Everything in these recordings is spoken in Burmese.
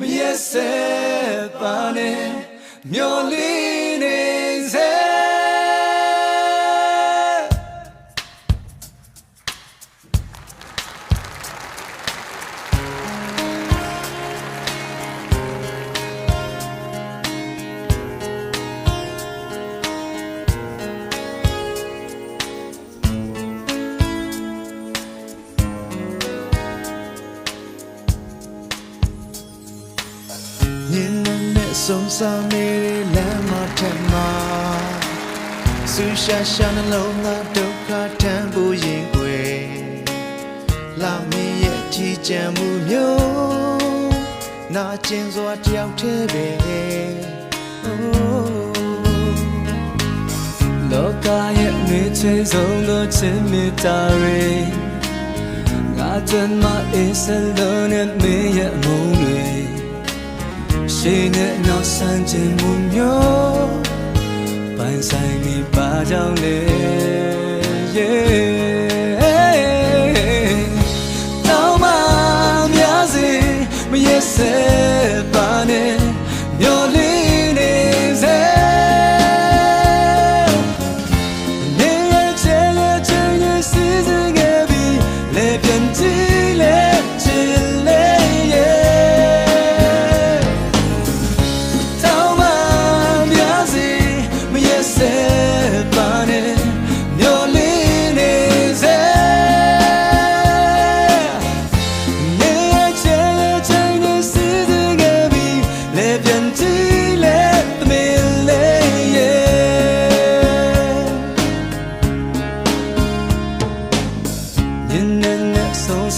မရက်ဆက်ပါနဲ့မျော်လင့် ညင်နဲ့ဆုံးစားနေတဲ့လမ်းမထက်မှာဆူရှာရှာနှလုံးသားဒုက္ခထမ်းဖို့ရင်ွယ်လာမင်းရဲ့ကြည်ကြံမှုမျိုးနာကျင်စွာတယောက်တည်းပဲလောကရဲ့နှွေးချွေးဆုံးသောချစ်မြတ်တာတွေငါတမ်းမအေးစလုံးနဲ့မင်းရဲ့မုန်းတွေ ရှိနေနောက်ဆန်းခြင်းမှုမျိုးပိုင်ဆိုင်မိပါကြောင်းလေ yeah တောင်းမများစေမရဲ့စေ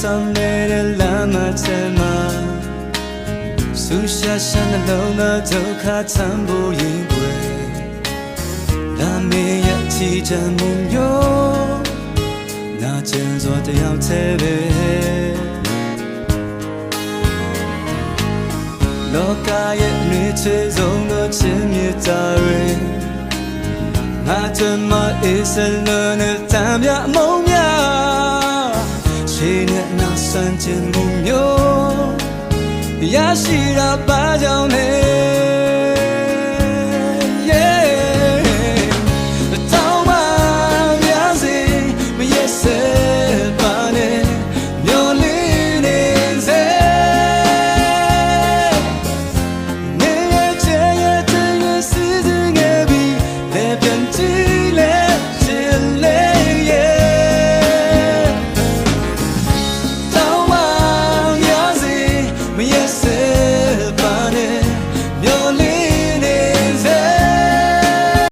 ဆုံးဆောင်နေတဲ့လမ်းမချမ်းမှာဆူရှာရှာနှလုံးသားဒုက္ခချမ်းဖို့ရင်ွယ်လာမေးရဲ့ချီချမ်းမှုမျိုးနာကျင်စွာတယောက်တည်းပဲလောကရဲ့နှွေးချွေးဆုံးသောချစ်မြတ်တာတွေငါတမအေးစလုံးနဲ့တံပြအမုံများရှိ နေနောက်ဆန်းချင်မှုမျိုးရရှိတာပါကြောင့်လေ